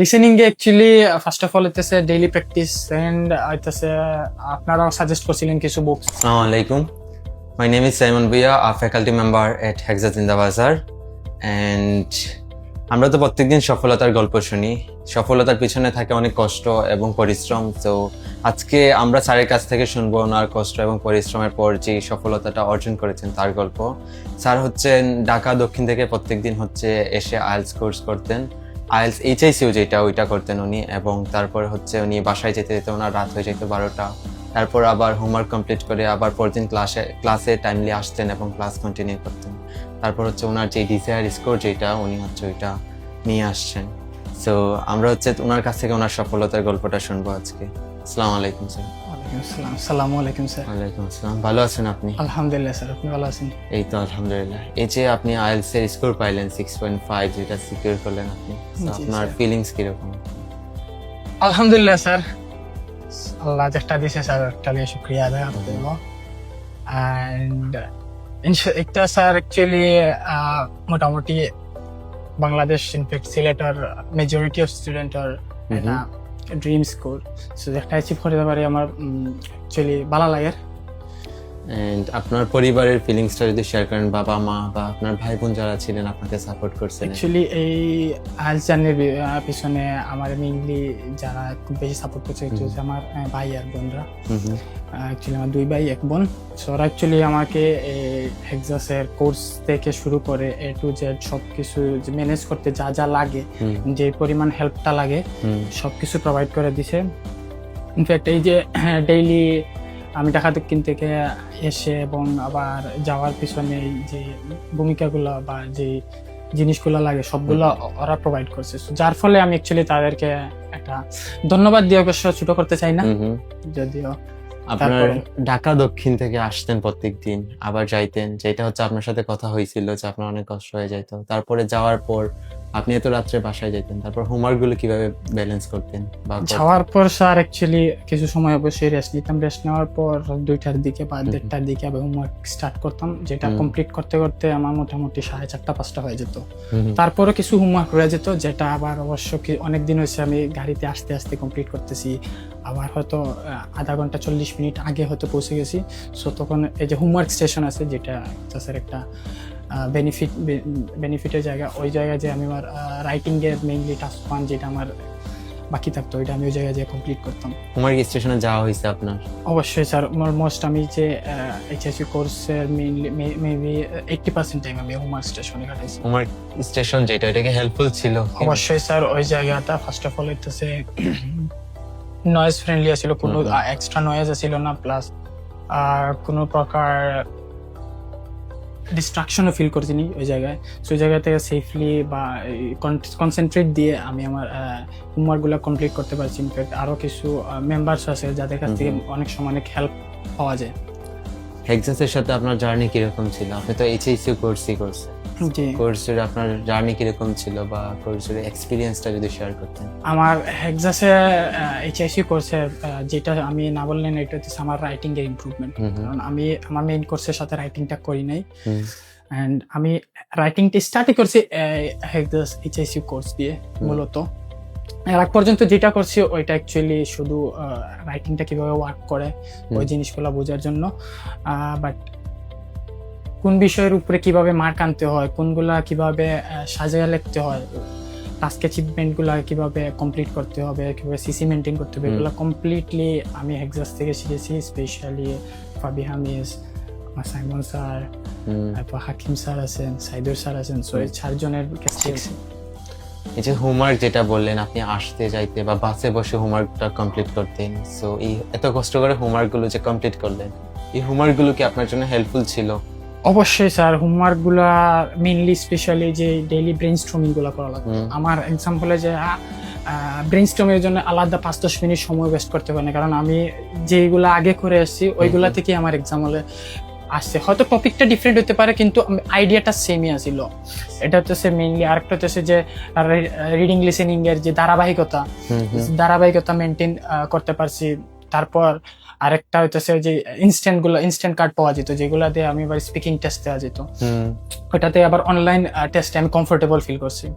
Listening এ actually first of all হইতেছে daily practice and হইতেছে আপনারাও সাজেস্ট করছিলেন কিছু books Assalamu alaikum. My name is Simon Bia, a faculty member at Hexa Zindabazar. And আমরা তো প্রত্যেকদিন সফলতার গল্প শুনি। সফলতার পিছনে থাকে অনেক কষ্ট এবং পরিশ্রম। তো আজকে আমরা স্যারের কাছ থেকে শুনব ওনার কষ্ট এবং পরিশ্রমের পর যে সফলতাটা অর্জন করেছেন তার গল্প। স্যার হচ্ছেন ঢাকা দক্ষিণ থেকে প্রত্যেকদিন হচ্ছে এসে আইএলস কোর্স করতেন। আইএলস এইচআইসিও যেটা, ওইটা করতেন উনি এবং তারপর হচ্ছে উনি বাসায় যেতে যেতে ওনার রাত হয়ে যেত বারোটা। তারপর আবার হোমওয়ার্ক কমপ্লিট করে আবার পরদিন ক্লাসে ক্লাসে টাইমলি আসতেন এবং ক্লাস কন্টিনিউ করতেন। তারপর হচ্ছে ওনার যে ডিজায়ার স্কোর যেটা, উনি হচ্ছে ওইটা নিয়ে আসছেন। সো আমরা হচ্ছে ওনার কাছ থেকে ওনার সফলতার গল্পটা শুনব আজকে। আসসালামু আলাইকুম, স্যার। আসসালাম। আসসালামু আলাইকুম স্যার। ওয়ালাইকুম আসসালাম। ভালো আছেন আপনি? আলহামদুলিল্লাহ স্যার আপনি ভালো আছেন? এই তো আলহামদুলিল্লাহ। এই যে আপনি আইএলস এর স্কোর পাইলেন সিক্স পয়েন্ট ফাইভ যেটা সিকিউর করলেন আপনি। আপনার। ফিলিংস কীরকম? আলহামদুলিল্লাহ স্যার। আল্লাহ যেটা দিছে স্যার একটা লিয়ে শুক্রিয়া আদায় করতে দেবো অ্যান্ড একটা স্যার অ্যাকচুয়ালি মোটামুটি বাংলাদেশ ইনফ্যাক্ট সিলেটের মেজরিটি অফ স্টুডেন্টের এটা ড্রিম স্কুল সো একটা অ্যাচিভ করতে পারি আমার অ্যাকচুয়ালি ভালো লাগে এন্ড আপনার পরিবারের ফিলিংসটা যদি শেয়ার করেন বাবা মা বা আপনার ভাই বোন যারা ছিলেন আপনাকে সাপোর্ট করছেন। অ্যাকচুয়ালি এই আইএলস জার্নির পিছনে আমার মেইনলি যারা খুব বেশি সাপোর্ট করছে হচ্ছে আমার ভাই আর বোনরা। অ্যাকচুয়ালি আমার দুই ভাই এক বোন। সো ওরা অ্যাকচুয়ালি আমাকে হেক্সাসের কোর্স থেকে শুরু করে এ টু জেড সব কিছু ম্যানেজ করতে যা যা লাগে যে পরিমাণ হেল্পটা লাগে সব কিছু প্রোভাইড করে দিছে। ইনফ্যাক্ট এই যে ডেইলি আমি ঢাকা দক্ষিণ থেকে এসে এবং আবার যাওয়ার পিছনে যে ভূমিকাগুলো বা যে জিনিসগুলো লাগে সবগুলো ওরা প্রোভাইড করছে। যার ফলে আমি অ্যাকচুয়ালি তাদেরকে একটা ধন্যবাদ দিয়ে অবশ্য ছোট করতে চাই না। যদিও আপনার ঢাকা দক্ষিণ থেকে আসতেন প্রত্যেকদিন আবার যাইতেন। যেটা হচ্ছে আপনার সাথে কথা হয়েছিল যে আপনার অনেক কষ্ট হয়ে যাইতো। তারপরে যাওয়ার পর আপনি এত রাত্রে বাসায় যেতেন তারপর হোমওয়ার্কগুলো কীভাবে ব্যালেন্স করতেন বা যাওয়ার পর স্যার অ্যাকচুয়ালি কিছু সময় অবশ্যই রেস্ট নিতাম। রেস্ট নেওয়ার পর দুইটার দিকে বা দেড়টার দিকে আবার হোমওয়ার্ক স্টার্ট করতাম যেটা কমপ্লিট করতে করতে আমার মোটামুটি সাড়ে চারটা পাঁচটা হয়ে যেত। তারপরও কিছু হোমওয়ার্ক রয়ে যেত যেটা আবার অবশ্য কি অনেক দিন হয়েছে আমি গাড়িতে আস্তে আস্তে কমপ্লিট করতেছি। আবার হয়তো আধা ঘণ্টা চল্লিশ মিনিট আগে হয়তো পৌঁছে গেছি। সো তখন এই যে হোমওয়ার্ক স্টেশন আছে যেটা স্যার একটা বেনিফিট বেনিফিটের জায়গা ওই জায়গায় যে আমি আমার রাইটিং এর মেইনলি টাস্ক পান যেটা আমার বাকি থাকতো ওইটা আমি ওই জায়গায় যেয়ে কমপ্লিট করতাম। হোমওয়ার্ক স্টেশনে যাওয়া হয়েছে আপনার? অবশ্যই স্যার আমার মোস্ট আমি যে এইচএসসি কোর্সের mainly maybe eighty percent time আমি হোমওয়ার্ক স্টেশনে কাটাইছি। হোমওয়ার্ক স্টেশন যেটা এটাকে হেল্পফুল ছিল। অবশ্যই স্যার ওই জায়গাটা ফার্স্ট অফ অল হইতেছে নয়েজ ফ্রেন্ডলি ছিল কোনো। এক্সট্রা নয়েজ ছিল না প্লাস আর কোনো প্রকার ডিস্ট্রাকশনও ফিল করছিনি ওই জায়গায়। সো ওই জায়গা থেকে সেফলি বা কনসেন্ট্রেট দিয়ে আমি আমার হোমওয়ার্কগুলো কমপ্লিট করতে পারছি। ইনফ্যাক্ট আরও কিছু মেম্বার্স আছে যাদের কাছ থেকে অনেক সময় অনেক হেল্প পাওয়া যায়। হেক্সাসের সাথে আপনার জার্নি কীরকম ছিল? আপনি তো এইচএসসি কোর্সই করছেন। জি। কোর্সের আপনার জার্নি কীরকম ছিল বা কোর্সের এক্সপিরিয়েন্সটা যদি শেয়ার করতেন? আমার হেক্সাসে এইচআইসি কোর্সের যেটা আমি না বললেন এটা হচ্ছে আমার রাইটিং এর ইমপ্রুভমেন্ট কারণ আমি আমার মেইন কোর্সের সাথে রাইটিংটা করি নাই। অ্যান্ড আমি রাইটিংটা স্টার্টই করছি হেক্সাস এইচআইসি কোর্স দিয়ে মূলত। এর আগ পর্যন্ত যেটা করছি ওইটা অ্যাকচুয়ালি শুধু রাইটিংটা কীভাবে ওয়ার্ক করে ওই জিনিসগুলো বোঝার জন্য। বাট কোন বিষয়ের উপরে কীভাবে মার্ক আনতে হয় কোনগুলা কীভাবে সাজিয়ে লিখতে হয় টাস্ক অ্যাচিভমেন্টগুলো কীভাবে কমপ্লিট করতে হবে কীভাবে সিসি মেনটেন করতে হবে। এগুলো কমপ্লিটলি আমি হেক্সাস থেকে শিখেছি specially Fabi Hamiz Simon sir তারপর হাকিম স্যার আছেন সাইদুর স্যার আছেন সো এই চারজনের কাছে এই যে হোমওয়ার্ক যেটা বললেন আপনি আসতে যাইতে বা বাসে বসে হোমওয়ার্কটা কমপ্লিট করতেন সো এই এত কষ্ট করে হোমওয়ার্কগুলো যে কমপ্লিট করলেন এই হোমওয়ার্কগুলো কি আপনার জন্য হেল্পফুল ছিল? অবশ্যই স্যার হোমওয়ার্কগুলা মেইনলি স্পেশালি যে ডেইলি ব্রেন স্ট্রমিংগুলা করা হুম। আমার এক্সাম্পলে যে ব্রেন স্ট্রমিং এর জন্য আলাদা পাঁচ দশ মিনিট সময় ওয়েস্ট করতে পারি না কারণ আমি যেগুলো আগে করে এসেছি ওইগুলা থেকে আমার এক্সাম হলে আসছে। হয়তো টপিকটা ডিফারেন্ট হতে পারে কিন্তু আইডিয়াটা সেমই আসিল এটা হচ্ছে মেইনলি আরেকটা হচ্ছে যে রিডিং লিসেনিং এর যে ধারাবাহিকতা ধারাবাহিকতা মেনটেন করতে পারছি। তারপর আরেকটা হইতেছে যে ইনস্ট্যান্টগুলো ইনস্ট্যান্ট কার্ড পাওয়া যেত যেগুলো দিয়ে আমি এবার স্পিকিং টেস্ট দেওয়া যেত। ওটাতে আবার অনলাইন টেস্টে আমি কমফোর্টেবল ফিল করছি।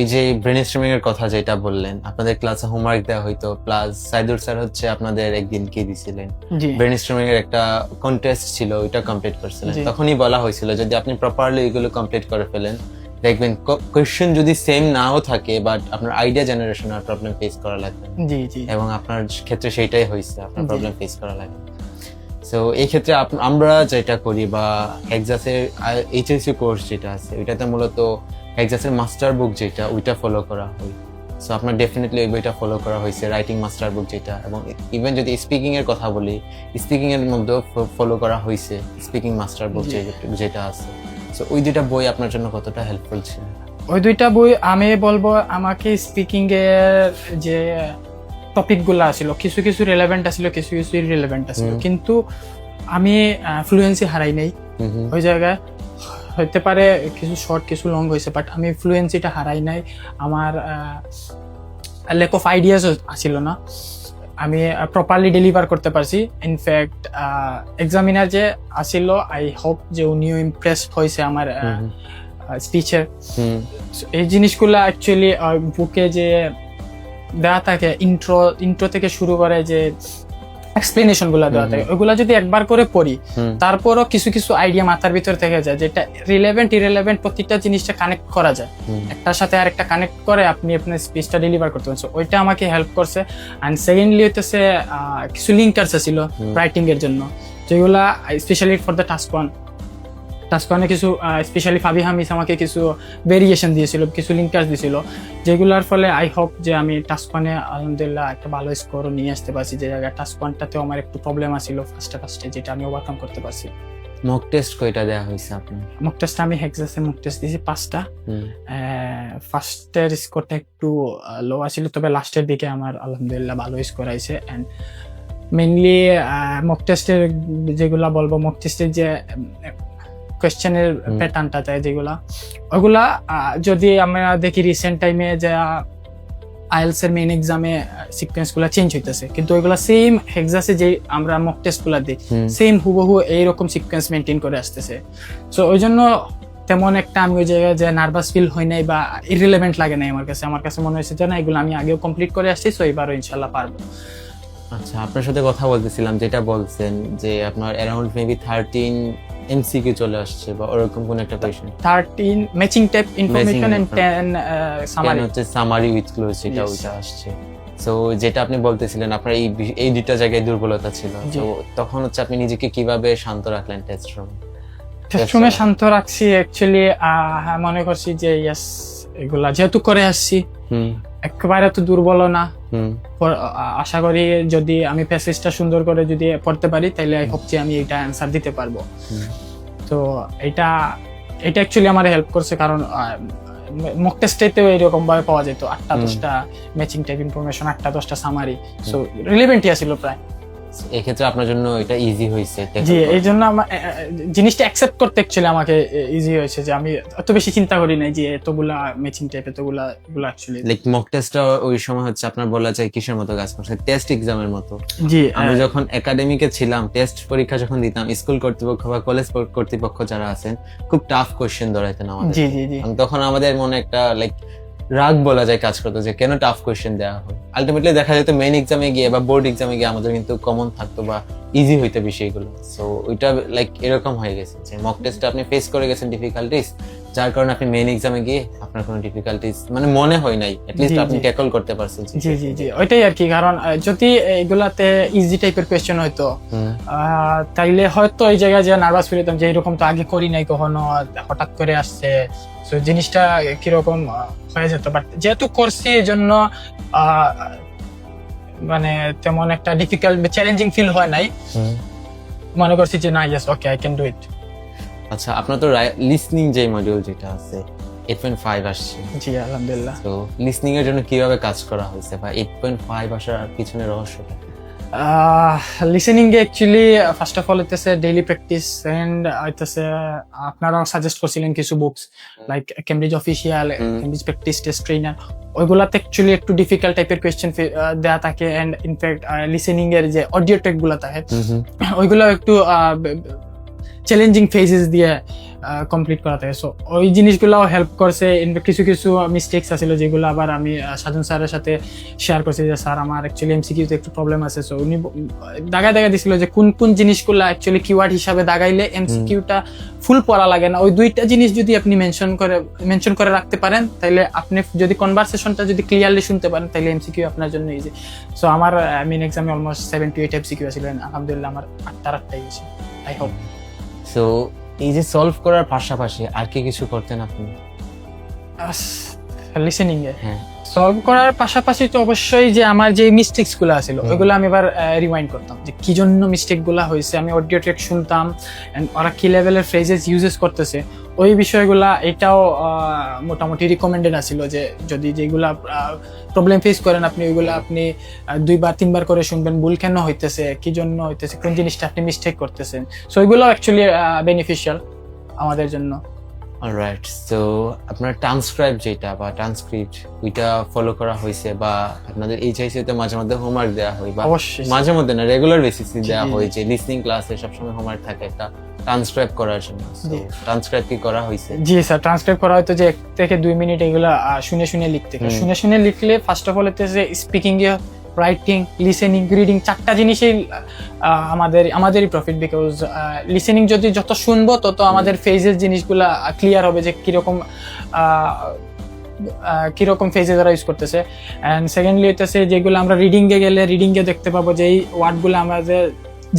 এই যে ব্রেন স্ট্রিমিং এর কথা যেটা বললেন আপনাদের ক্লাসে হোমওয়ার্ক দেওয়া হইতো প্লাস সাইদুর স্যার হচ্ছে আপনাদের একদিন কি দিছিলেন? ব্রেন স্ট্রিমিং এর একটা কন্টেস্ট ছিল ওইটা কমপ্লিট করছিলেন। তখনই বলা হয়েছিল যদি আপনি প্রপারলি এগুলো কমপ্লিট করে ফেলেন দেখবেন কোয়েশ্চেন যদি সেম নাও থাকে বাট আপনার আইডিয়া জেনারেশন আর প্রবলেম ফেস করা লাগবে জি জি। এবং আপনার ক্ষেত্রে সেটাই হয়েছে আপনার প্রবলেম ফেস করা লাগে সো এই ক্ষেত্রে আমরা যেটা করি বা এক্সাসের এইচএসসি কোর্স যেটা আছে ওইটাতে মূলত এক্সাসের মাস্টার বুক যেটা ওইটা ফলো করা হয়। সো আপনার ডেফিনেটলি ওই বইটা ফলো করা হয়েছে রাইটিং মাস্টার বুক যেটা এবং ইভেন যদি স্পিকিং এর কথা বলি স্পিকিং এর মধ্যেও ফলো করা হয়েছে স্পিকিং মাস্টার বুক যেটা আছে। সো ওই দুইটা বই আপনার জন্য কতটা হেল্পফুল ছিল? ওই দুইটা বই আমি বলব আমাকে স্পিকিং এর যে টপিকগুলা ছিল কিছু কিছু রিলেভেন্ট আছিল কিছু কিছু ইরিলেভেন্ট আছিল কিন্তু আমি ফ্লুয়েন্সি হারাই নাই। ওই জায়গায় হইতে পারে কিছু শর্ট কিছু লং হয়েছে বাট আমি ফ্লুয়েন্সিটা হারাই নাই। আমার লেক অফ আইডিয়াস আসিল না। আমি প্রপারলি ডেলিভার করতে পারছি। ইনফ্যাক্ট এক্সামিনার যে আসিল আই হোপ যে উনিও ইমপ্রেস হয়েছে আমার। স্পিচের হুম এই জিনিসগুলো অ্যাকচুয়ালি বুকে যে দেওয়া থাকে ইন্ট্রো ইন্ট্রো থেকে শুরু করে যে এক্সপ্লেনেশনগুলো দেওয়া থাকে। ওইগুলা যদি একবার করে পড়ি তারপরও কিছু কিছু আইডিয়া মাথার ভিতরে থেকে যায় যেটা রিলেভেন্ট ইরেলেভেন্ট প্রত্যেকটা জিনিসটা কানেক্ট করা যায়। একটার সাথে আর একটা কানেক্ট করে আপনি আপনার স্পিচটা ডেলিভার করতে পারছেন। ওইটা আমাকে হেল্প করছে। অ্যান্ড সেকেন্ডলি হইতেছে কিছু লিঙ্কার্স ছিল রাইটিং এর জন্য। যেগুলা specially for the task one task ওয়ানে কিছু স্পেশালি ফাবি হামিস আমাকে কিছু ভেরিয়েশন দিয়েছিল কিছু লিঙ্কার্স দিয়েছিল যেগুলোর ফলে আই হোপ যে আমি টাস্ক ওয়ানে আলহামদুলিল্লাহ একটা ভালো স্কোর নিয়ে আসতে পারছি যে জায়গায় টাস্ক ওয়ানটাতেও আমার একটু প্রবলেম আছিল ফার্স্টে ফার্স্টে যেটা আমি ওভারকাম করতে পারছি। মক টেস্ট কয়টা দেওয়া হয়েছে আপনার? মক টেস্টটা আমি হেক্সাসে মক টেস্ট দিয়েছি পাঁচটা। ফার্স্টের স্কোরটা একটু লো আছিল তবে লাস্টের দিকে আমার আলহামদুলিল্লাহ ভালো স্কোর আইছে। অ্যান্ড মেইনলি মক টেস্টের যেগুলা বলব মক টেস্টের যে কোয়েশ্চেনের প্যাটার্নটা যায় যেগুলা। ওগুলা যদি আমরা দেখি রিসেন্ট টাইমে যে আইএলস এর মেইন এক্সামে সিকোয়েন্সগুলা চেঞ্জ হইতেছে। কিন্তু ওইগুলা সেম হেক্সাসে যে আমরা মক টেস্টগুলা দিই সেম হুবহু এইরকম সিকোয়েন্স মেনটেন করে আসতেছে। সো ওই জন্য তেমন একটা আমি ওই জায়গায় যে নার্ভাস ফিল হয় নাই বা ইরিলেভেন্ট লাগে নাই আমার কাছে। আমার কাছে মনে হয়েছে যে না এগুলো আমি আগেও কমপ্লিট করে আসছি সো এবারও ইনশাল্লাহ পারব। আচ্ছা আপনার সাথে কথা বলতেছিলাম যেটা বলছেন যে আপনার অ্যারাউন্ড মেবি থার্টিন এমসিকিউ চলে আসছে বা ওরকম কোন একটা question thirteen matching type information and ten summary হচ্ছে সামারি উইথ ক্লোজ Yes. ওইটা আসছে। সো যেটা আপনি বলতেছিলেন আপনার এই এই দুইটা জায়গায় দুর্বলতা ছিল। তো তখন হচ্ছে আপনি নিজেকে কীভাবে শান্ত রাখলেন টেস্ট রুম টেস্টরুমে শান্ত রাখছি অ্যাকচুয়ালি মনে করছি যে ইয়াস এগুলা যেহেতু করে আসছি হুম। একেবারে তো দুর্বল না। আশা করি যদি আমি প্যাসেজটা সুন্দর করে যদি পড়তে পারি তাহলে আই হোপ যে আমি এটা অ্যান্সার দিতে পারব। তো এটা এটা অ্যাকচুয়ালি আমার হেল্প করছে কারণ মক টেস্টেতেও এরকম ভাবে পাওয়া যেত। আটটা দশটা ম্যাচিং টাইপ ইনফরমেশন আটটা দশটা সামারি সো রিলেভেন্টই আছিল প্রায়। এক্ষেত্রে আপনার জন্য এটা ইজি হয়েছে জি এই জন্য আমার জিনিসটা অ্যাকসেপ্ট করতে অ্যাকচুয়ালি আমাকে ইজি হয়েছে যে আমি অত বেশি চিন্তা করি নাই যে এতগুলা ম্যাচিং টাইপ এতগুলা এগুলো অ্যাকচুয়ালি লাইক মক টেস্টটা ওই সময় হচ্ছে আপনার বলা যায় কিসের মতো কাজ করছে? টেস্ট এক্সামের মতো। জি আমি আহ, যখন একাডেমিকে ছিলাম টেস্ট পরীক্ষা যখন দিতাম স্কুল কর্তৃপক্ষ বা কলেজ কর্তৃপক্ষ যারা আছেন খুব টাফ কোশ্চেন ধরাইতেন আমাদের জি জি জি। তখন আমাদের মনে একটা লাইক রাগ বলা যায় কাজ করতো, যে কেন টাফ কোয়েশ্চেন দেওয়া হয়? আলটিমেটলি দেখা যেত মেইন এক্সামে গিয়ে বা বোর্ড এক্সামে গিয়ে আমাদের কিন্তু কমন থাকতো বা ইজি হইতো বিষয়গুলো। সো ওইটা লাইক এরকম হয়ে গেছে যে মক টেস্টটা আপনি ফেস করে গেছেন ডিফিকাল্টিস যার কারণে আপনি মেইন এক্সামে গিয়ে আপনার কোনো ডিফিকাল্টিস মানে মনে হয় নাই লিস্ট জি, আপনি ট্যাকল করতে পারছেন জি জি জি ওইটাই আর কি কারণ যদি এগুলাতে ইজি টাইপের কোয়েশ্চেন হয়তো তাইলে হয়তো এই জায়গায় যে নার্ভাস ফিল হতাম যে এরকম তো আগে করি নাই কখনো হঠাৎ করে আসছে। তো জিনিসটা কীরকম হয়ে যেত। বাট যেহেতু করছি এই জন্য মানে তেমন একটা ডিফিকাল্ট চ্যালেঞ্জিং ফিল হয় নাই। মনে করছি যে না yes okay I can do it আচ্ছা আপনার তো লিসনিং যে মডিউল যেটা আছে এইট পয়েন্ট ফাইভ আসছে। জি আলহামদুলিল্লাহ। তো লিসনিং এর জন্য কীভাবে কাজ করা হয়েছে বা এইট পয়েন্ট ফাইভ আসার পিছনে রহস্যটা? লিসেনিং এ অ্যাকচুয়ালি ফার্স্ট অফ অল হইতেছে ডেইলি প্র্যাকটিস এন্ড হইতেছে আপনারাও সাজেস্ট করছিলেন কিছু books like Cambridge official. Cambridge practice test trainer ওইগুলাতে actually একটু ডিফিকাল্ট টাইপের কোয়েশ্চেন দেওয়া থাকে এন্ড ইনফ্যাক্ট লিসেনিং এর যে অডিও গুলা থাকে ওইগুলো একটু চ্যালেঞ্জিং ফেজেস দিয়ে কমপ্লিট করা থাকে সো ওই জিনিসগুলোও হেল্প করছে। কিছু কিছু মিস্টেক্স আছিল যেগুলো আবার আমি সাজন স্যারের সাথে শেয়ার করছি যে স্যার আমার অ্যাকচুয়ালি এমসিকিউতে একটু প্রবলেম আছে। সো উনি দাগায় দাগায় দিছিল যে কোন কোন জিনিসগুলো অ্যাকচুয়ালি কিওয়ার্ড হিসাবে দাগাইলে এমসিকিউটা ফুল পড়া লাগে না? ওই দুইটা জিনিস যদি আপনি মেনশন করে মেনশন করে রাখতে পারেন তাহলে আপনি যদি কনভারসেশনটা যদি ক্লিয়ারলি শুনতে পারেন তাহলে এমসিকিউ আপনার জন্য ইজি সো আমার মেন এক্সামে almost seven to eight MCQ ছিল আলহামদুলিল্লাহ আমার আটটার আটটাই গেছে আই হোপ সো এই যে সলভ করার পাশাপাশি আর কি কিছু করতেন আপনি? লিসেনিং এ? হ্যাঁ। সলভ করার পাশাপাশি তো অবশ্যই যে আমার যে মিস্টেকসগুলো আছিল ওইগুলো আমি এবার রিমাইন্ড করতাম। যে কি জন্য মিস্টেকগুলো হয়েছে? আমি অডিও ট্রেক শুনতাম and ওরা কি লেভেলের ফ্রেজেস ইউজেস করতেছে? ওই বিষয়গুলা এটাও মোটামুটি রিকমেন্ডেড আছিল যে যদি যেগুলা প্রবলেম ফেস করেন আপনি ওইগুলা আপনি দুইবার তিনবার করে শুনবেন ভুল কেন হইতেছে কি জন্য হইতেছে কোন জিনিসটা আপনি মিস্টেক করতেছেন। সো ওইগুলো অ্যাকচুয়ালি বেনিফিশিয়াল আমাদের জন্য। অলরাইট সো আপনার ট্রান্সক্রাইব যেটা বা ট্রান্সক্রিপ্ট ওইটা ফলো করা হয়েছে বা আপনাদের এইচআইসি তে মাঝে মধ্যে হোমওয়ার্ক দেওয়া হয় বা মাঝে মধ্যে না রেগুলার বেসিসে দেওয়া হয় যে লিসনিং ক্লাসে সবসময় হোমওয়ার্ক থাকে একটা। ট্রান্সক্রাইব করার জন্য। ট্রান্সক্রাইব কি করা হয়েছে জি স্যার ট্রান্সক্রাইব করা হয়তো যে এক থেকে দুই মিনিট এগুলো শুনে শুনে লিখতে। শুনে শুনে লিখলে ফার্স্ট অফ অল হচ্ছে স্পিকিং এ রাইটিং লিসেনিং রিডিং চারটা জিনিসই আমাদের আমাদেরই প্রফিট বিকজ লিসেনিং যদি যত শুনব তত আমাদের ফেজের জিনিসগুলা ক্লিয়ার হবে যে কীরকম কীরকম ফেজে তারা ইউজ করতেছে। অ্যান্ড সেকেন্ডলি হইতেছে যেগুলো আমরা রিডিং এ গেলে রিডিং এ দেখতে পাবো যে এই ওয়ার্ডগুলো আমাদের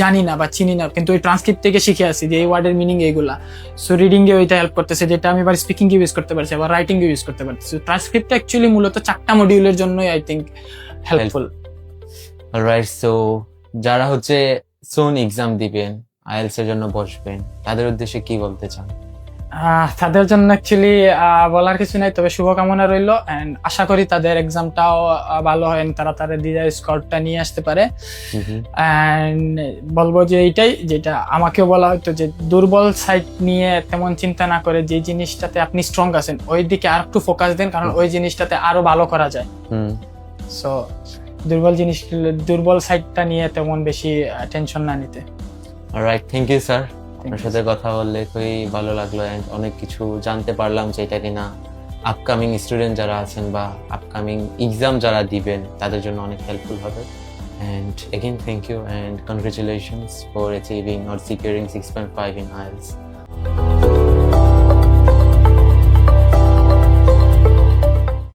জানি না বা চিনি না, কিন্তু ওই ট্রান্সক্রিপ্ট থেকে শিখে আসি যে এই ওয়ার্ডের মিনিং এইগুলা। সো রিডিংয়ে ওইটা হেল্প করতেছে, যেটা আমি এবার স্পিকিং এ ইউজ করতে পারছি, আবার রাইটিং এ ইউজ করতে পারছি। ট্রান্সক্রিপ্ট অ্যাকচুয়ালি মূলত চারটা মডিউলের জন্যই I think helpful right so যারা হচ্ছে সোন এক্সাম দিবেন আইএলস এর জন্য বসবেন, তাদের উদ্দেশ্যে কি বলতে চান? তাদের জন্য অ্যাকচুয়ালি বলার কিছু নাই তবে শুভকামনা রইল অ্যান্ড আশা করি তাদের এক্সামটাও ভালো হয় তারা তাদের ডিজায়ার স্কোরটা নিয়ে আসতে পারে। অ্যান্ড বলব যে এইটাই যেটা আমাকেও বলা হয়তো যে দুর্বল সাইড নিয়ে তেমন চিন্তা না করে যে জিনিসটাতে আপনি স্ট্রং আছেন ওই দিকে আর একটু ফোকাস দেন কারণ ওই জিনিসটাতে আরও ভালো করা যায়। সো দুর্বল জিনিস দুর্বল সাইডটা নিয়ে তেমন বেশি টেনশন না নিতে। রাইট থ্যাংক ইউ স্যার আপনার সাথে কথা বললে খুবই ভালো লাগল অনেক কিছু জানতে পারলাম যে এটা কিনা আপকামিং স্টুডেন্ট যারা আছেন বা আপকামিং এক্সাম যারা দিবেন তাদের জন্য অনেক হেল্পফুল হবে। And again thank you and you and congratulations for achieving or securing 6.5 in IELTS.